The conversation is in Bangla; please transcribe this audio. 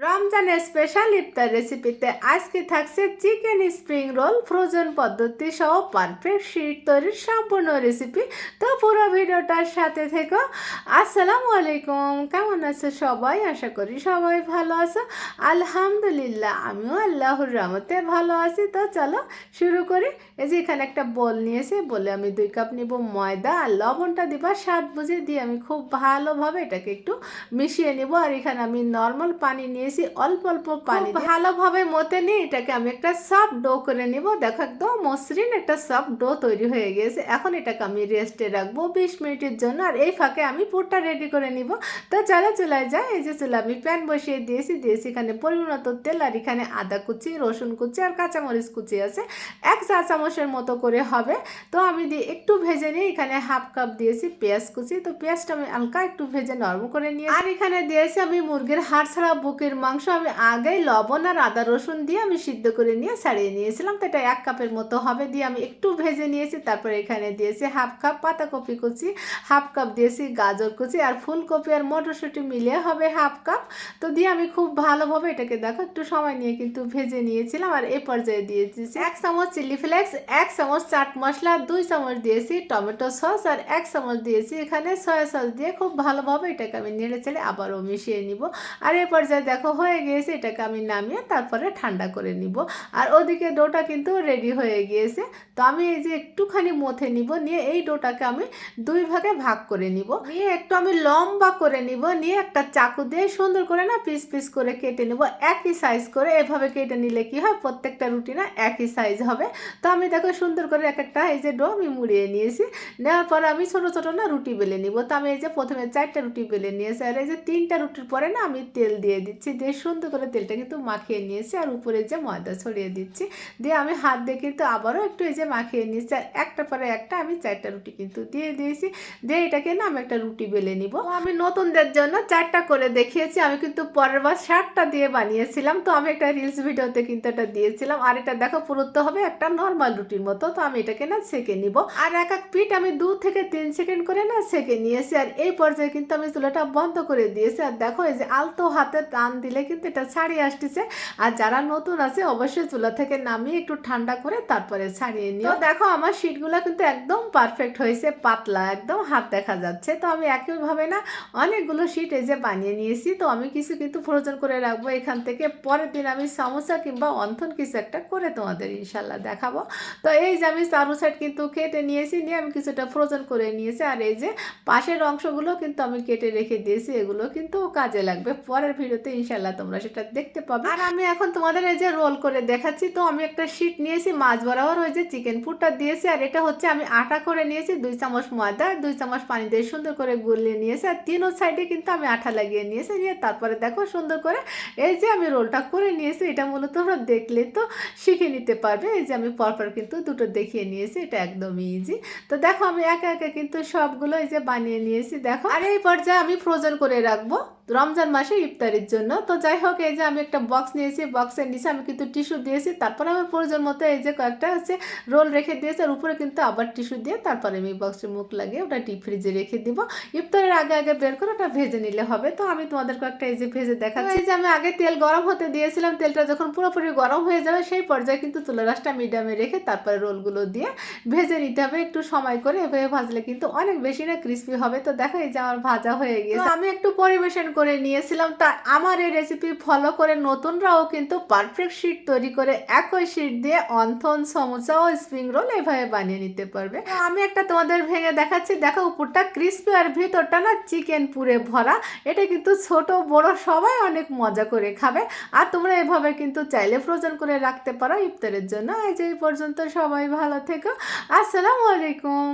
রমজানের স্পেশাল ইফতার রেসিপিতে আজকে থাকছে চিকেন স্প্রিং রোল ফ্রোজেন পদ্ধতি সহ পারফেক্ট শিট তৈরির সম্পূর্ণ রেসিপি তো পুরো ভিডিওটার সাথে থেকো। আসসালামু আলাইকুম। কেমন আছো সবাই? আশা করি সবাই ভালো আছো। আলহামদুলিল্লাহ, আমিও আল্লাহর রহমতে ভালো আছি। তো চলো শুরু করি। এই যে এখানে একটা বল নিয়েছি। বলে আমি দুই কাপ নিব ময়দা আর লবণটা দিবা স্বাদ বুঝে দিয়ে আমি খুব ভালোভাবে এটাকে একটু মিশিয়ে নিব। আর এখানে আমি নর্মাল পানি নিয়েছি অল্প অল্প পানি ভালোভাবে মতে নিয়ে এটাকে আমি একটা সফট ডো করে নিব। দেখো একদম মসৃণ একটা সফট ডো তৈরি হয়ে গেছে এখন এটাকে আমি রেস্টে রাখব বিশ মিনিটের জন্য। আর এই ফাঁকে আমি পুরটা রেডি করে নিব। তো চলো চুলায় যায় এই যে চুলা আমি প্যান বসিয়ে দিয়েছি। দিয়েছি এখানে পরিমাণ মতো তেল আর এখানে আদা কুচি রসুন কুচি আর কাঁচামরিচ কুচি আছে। এক চা চামচের মতো করে হবে। তো আমি দিয়ে একটু ভেজে নিয়ে এখানে হাফ কাপ দিয়েছি পেঁয়াজ কুচি। তো পেঁয়াজটা আমি হালকা একটু ভেজে নরম করে নিয়ে আর এখানে দিয়েছি আমি মুরগির হাড় ছাড়া বুকের মাংস আমি আগেই লবণ আর আদা রসুন দিয়ে আমি সিদ্ধ করে নিয়ে ছাড়িয়ে নিয়েছিলাম। তো এটা এক কাপের মতো হবে দিয়ে আমি একটু ভেজে নিয়েছি, তারপর এখানে দিয়েছি হাফ কাপ পাতাকপি কুচি, হাফ কাপ দিয়েছি গাজর কুচি আর ফুলকপি আর মটরশুঁটি মিলিয়ে হবে হাফ কাপ। তো দিয়ে আমি খুব ভালোভাবে এটাকে দেখো একটু সময় নিয়ে কিন্তু ভেজে নিয়েছিলাম আর এ পর্যায়ে দিয়েছি। এক চামচ চিলি ফ্লেক্স, এক চামচ চাট মশলা, দুই চামচ দিয়েছি টমেটো সস আর এক চামচ দিয়েছি এখানে সয়া সস দিয়ে খুব ভালোভাবে এটাকে আমি নেড়ে চেড়ে আবারও মিশিয়ে নিব। আর এই পর্যায়ে দেখো হয়ে গিয়েছে, এটাকে আমি নামিয়ে তারপরে ঠান্ডা করে নিব। আর ওদিকে ডোটা কিন্তু রেডি হয়ে গিয়েছে। তো আমি এই যে একটুখানি মথে নিব, নিয়ে এই ডোটাকে আমি দুই ভাগে ভাগ করে নিব। নিয়ে একটু আমি লম্বা করে নিব, নিয়ে একটা চাকু দিয়ে সুন্দর করে না পিস পিস করে কেটে নিব। একই সাইজ করে, এভাবে কেটে নিলে কি হয়, প্রত্যেকটা রুটি না একই সাইজ হবে। তো আমি দেখো সুন্দর করে এক একটা এই যে ডো আমি মুড়িয়ে নিয়েছি। নেওয়ার পরে আমি ছোটো ছোটো না রুটি বেলে নিব। তো আমি এই যে প্রথমে চারটা রুটি বেলে নিয়েছি, আর এই যে তিনটা রুটির পরে না আমি তেল দিয়ে দিচ্ছি। দিয়ে সুন্দর করে তেলটা কিন্তু মাখিয়ে নিয়েছি আর উপরে যে ময়দা ছড়িয়ে দিচ্ছি, দিয়ে আমি হাত দিয়ে কিন্তু আবারও একটু এই যে মাখিয়ে নিয়েছি আর একটা পরে একটা আমি চারটা রুটি কিন্তু দিয়ে দিয়েছি, দিয়ে এটাকে না আমি একটা রুটি বেলে নিব। আমি নতুনদের জন্য চারটা করে দেখিয়েছি, আমি কিন্তু পরের বার ষাটটা দিয়ে বানিয়েছিলাম, তো আমি একটা রিলস ভিডিওতে কিন্তু এটা দিয়েছিলাম। আর এটা দেখো পুরুত্ব হবে একটা নর্মাল রুটির মতো, তো আমি এটাকে না সেকে নিব। আর এক এক পিঠ আমি দু থেকে তিন সেকেন্ড করে না সেকে নিয়েছি, আর এই পর্যায়ে কিন্তু আমি চুলাটা বন্ধ করে দিয়েছি। আর দেখো এই যে আলতো হাতে টান দিলে কিন্তু এটা ছাড়িয়ে আসতেছে। আর যারা নতুন আছে, অবশ্যই চুলা থেকে নামিয়ে একটু ঠান্ডা করে তারপরে ছাড়িয়ে নিও। দেখো, আমার শিটগুলো কিন্তু একদম পারফেক্ট হয়েছে, পাতলা, একদম হাত দেখা যাচ্ছে। তো আমি একইভাবে না অনেকগুলো শিট এই যে বানিয়ে নিয়েছি। তো আমি কিছু কিন্তু ফ্রোজন করে রাখব এখান থেকে। পরের দিন আমি সমোসা কিংবা অন্থন কিছু একটা করে তোমাদের ইনশাল্লাহ দেখাবো। তো এই যে আমি চারু সাইড কিন্তু কেটে নিয়েছি, নিয়ে আমি কিছুটা ফ্রোজন করে নিয়েছি। আর এই যে পাশের অংশগুলো কিন্তু আমি কেটে রেখে দিয়েছি, এগুলো কিন্তু কাজে লাগবে। পরের ভিডিওতে ইনশাল্লাহ তোমরা, সেটা দেখতে পাবে। আর আমি এখন তোমাদের এই যে রোল করে দেখাচ্ছি, তো আমি একটা শিট নিয়েছি, মাছ বরাবর ওই যে চিকেন ফুটটা দিয়েছি, আর এটা হচ্ছে আমি আটা করে নিয়েছি, দুই চামচ ময়দা, দুই চামচ পানি দিয়ে সুন্দর করে গুলিয়ে নিয়েছি, আর তিনও সাইডে কিন্তু আমি আঠা লাগিয়ে নিয়েছি, নিয়ে তারপরে দেখো সুন্দর করে এই যে আমি রোলটা করে নিয়েছি, এটা মূলত তোমরা দেখলে তো শিখে নিতে পারবে, এই যে আমি পরপর কিন্তু দুটো দেখিয়ে নিয়েছি, এটা একদমই ইজি তো দেখো আমি একে একে কিন্তু সবগুলো এই যে বানিয়ে নিয়েছি, দেখো। আর এই পর্যায়ে আমি ফ্রোজন করে রাখব। রমজান মাসে ইফতারির জন্য। তো যাই হোক, এই যে আমি একটা বক্স নিয়েছি বক্সের নিচে আমি কিন্তু টিস্যু দিয়েছি। তারপরে আমার প্রয়োজন মতো এই যে কয়েকটা হচ্ছে রোল রেখে দিয়েছি, আর উপরে কিন্তু আবার টিস্যু দিয়ে তারপরে আমি বক্সের মুখ লাগিয়ে ওটা ডিপ ফ্রিজে রেখে দিব। ইফতারের আগে আগে বের করে ওটা ভেজে নিলে হবে। তো আমি তোমাদের কয়েকটা এই যে ভেজে দেখাচ্ছি। যে আমি আগে তেল গরম হতে দিয়েছিলাম, তেলটা যখন পুরোপুরি গরম হয়ে যাবে সেই পর্যায়ে কিন্তু চুলা রাসটা মিডিয়ামে রেখে তারপরে রোলগুলো দিয়ে ভেজে নিতে হবে। একটু সময় করে এভাবে ভাজলে কিন্তু অনেক বেশি না ক্রিস্পি হবে। তো দেখো এই যে আমার ভাজা হয়ে গিয়েছে। আমি একটু পরিবেশন করে নিয়েছিলাম। তা আমার এই রেসিপি ফলো করে নতুনরাও কিন্তু পারফেক্ট শিট তৈরি করে একই শিট দিয়ে অন্থন, সমোসা ও স্প্রিং রোল এভাবে বানিয়ে নিতে পারবে। আমি একটা তোমাদের ভেঙে দেখাচ্ছি। দেখো, উপরটা ক্রিস্পি আর ভিতরটা না চিকেন পুরে ভরা। এটা কিন্তু ছোট, বড়, সবাই অনেক মজা করে খাবে। আর তোমরা এভাবে কিন্তু চাইলে ফ্রোজন করে রাখতে পারো। ইফতারের জন্য এই যে এই পর্যন্ত সবাই ভালো থেকো। আসসালামু আলাইকুম।